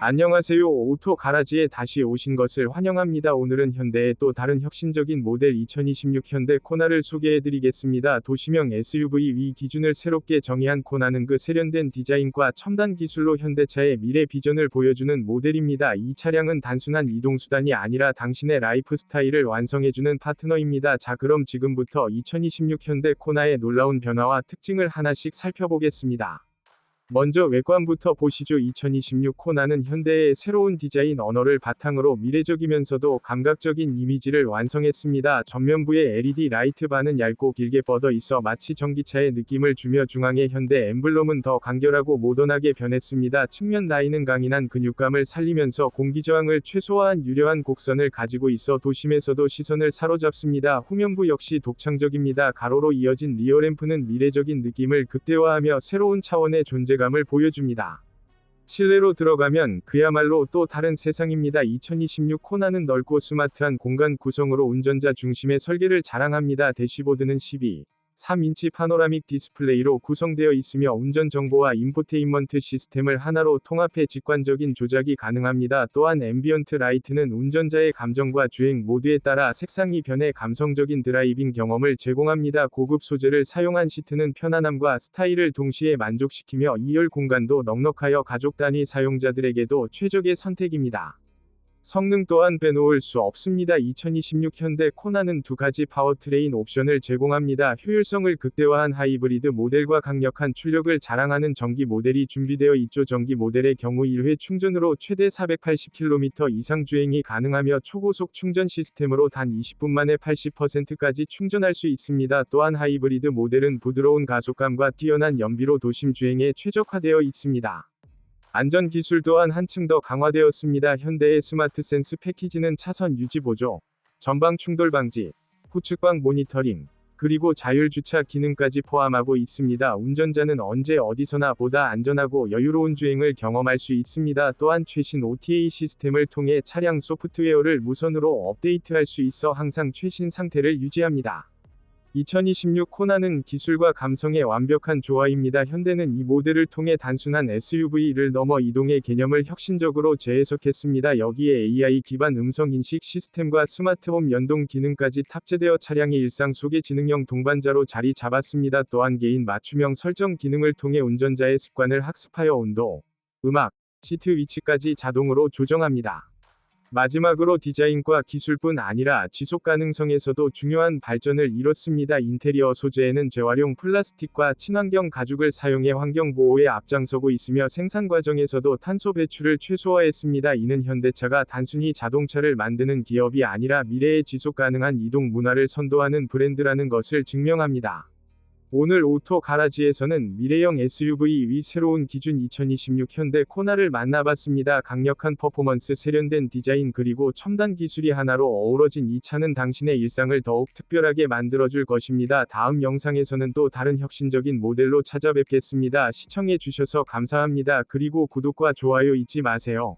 안녕하세요. 오토 가라지에 다시 오신 것을 환영합니다. 오늘은 현대의 또 다른 혁신적인 모델 2026 현대 코나를 소개해드리겠습니다. 도시명 SUV 위 기준을 새롭게 정의한 코나는 그 세련된 디자인과 첨단 기술로 현대차의 미래 비전을 보여주는 모델입니다. 이 차량은 단순한 이동수단이 아니라 당신의 라이프 스타일을 완성해주는 파트너입니다. 자 그럼 지금부터 2026 현대 코나의 놀라운 변화와 특징을 하나씩 살펴보겠습니다. 먼저 외관부터 보시죠. 2026 코나는 현대의 새로운 디자인 언어를 바탕으로 미래적이면서도 감각적인 이미지를 완성했습니다. 전면부의 LED 라이트 바는 얇고 길게 뻗어 있어 마치 전기차의 느낌을 주며 중앙의 현대 엠블럼은 더 간결하고 모던하게 변했습니다. 측면 라인은 강인한 근육감을 살리면서 공기 저항을 최소화한 유려한 곡선을 가지고 있어 도심에서도 시선을 사로잡습니다. 후면부 역시 독창적입니다. 가로로 이어진 리어램프는 미래적인 느낌을 극대화하며 새로운 차원의 존재 존재감을 보여줍니다. 실내로 들어가면 그야말로 또 다른 세상입니다. 2026 코나는 넓고 스마트한 공간 구성으로 운전자 중심의 설계를 자랑합니다. 대시보드는 12. 3인치 파노라믹 디스플레이로 구성되어 있으며 운전 정보와 인포테인먼트 시스템을 하나로 통합해 직관적인 조작이 가능합니다. 또한 앰비언트 라이트는 운전자의 감정과 주행 모드에 따라 색상이 변해 감성적인 드라이빙 경험을 제공합니다. 고급 소재를 사용한 시트는 편안함과 스타일을 동시에 만족시키며 2열 공간도 넉넉하여 가족 단위 사용자들에게도 최적의 선택입니다. 성능 또한 빼놓을 수 없습니다. 2026 현대 코나는 두 가지 파워트레인 옵션을 제공합니다. 효율성을 극대화한 하이브리드 모델과 강력한 출력을 자랑하는 전기 모델이 준비되어 있죠. 전기 모델의 경우 1회 충전으로 최대 480km 이상 주행이 가능하며 초고속 충전 시스템으로 단 20분 만에 80%까지 충전할 수 있습니다. 또한 하이브리드 모델은 부드러운 가속감과 뛰어난 연비로 도심 주행에 최적화되어 있습니다. 안전 기술 또한 한층 더 강화되었습니다. 현대의 스마트 센스 패키지는 차선 유지 보조, 전방 충돌 방지, 후측방 모니터링, 그리고 자율 주차 기능까지 포함하고 있습니다. 운전자는 언제 어디서나 보다 안전하고 여유로운 주행을 경험할 수 있습니다. 또한 최신 OTA 시스템을 통해 차량 소프트웨어를 무선으로 업데이트할 수 있어 항상 최신 상태를 유지합니다. 2026 코나는 기술과 감성의 완벽한 조화입니다. 현대는 이 모델을 통해 단순한 SUV를 넘어 이동의 개념을 혁신적으로 재해석했습니다. 여기에 AI 기반 음성 인식 시스템과 스마트홈 연동 기능까지 탑재되어 차량의 일상 속의 지능형 동반자로 자리 잡았습니다. 또한 개인 맞춤형 설정 기능을 통해 운전자의 습관을 학습하여 온도, 음악, 시트 위치까지 자동으로 조정합니다. 마지막으로 디자인과 기술뿐 아니라 지속 가능성에서도 중요한 발전을 이뤘습니다. 인테리어 소재에는 재활용 플라스틱과 친환경 가죽을 사용해 환경 보호에 앞장서고 있으며 생산 과정에서도 탄소 배출을 최소화했습니다. 이는 현대차가 단순히 자동차를 만드는 기업이 아니라 미래의 지속 가능한 이동 문화를 선도하는 브랜드라는 것을 증명합니다. 오늘 오토 가라지에서는 미래형 SUV 위 새로운 기준 2026 현대 코나를 만나봤습니다. 강력한 퍼포먼스, 세련된 디자인 그리고 첨단 기술이 하나로 어우러진 이 차는 당신의 일상을 더욱 특별하게 만들어줄 것입니다. 다음 영상에서는 또 다른 혁신적인 모델로 찾아뵙겠습니다. 시청해주셔서 감사합니다. 그리고 구독과 좋아요 잊지 마세요.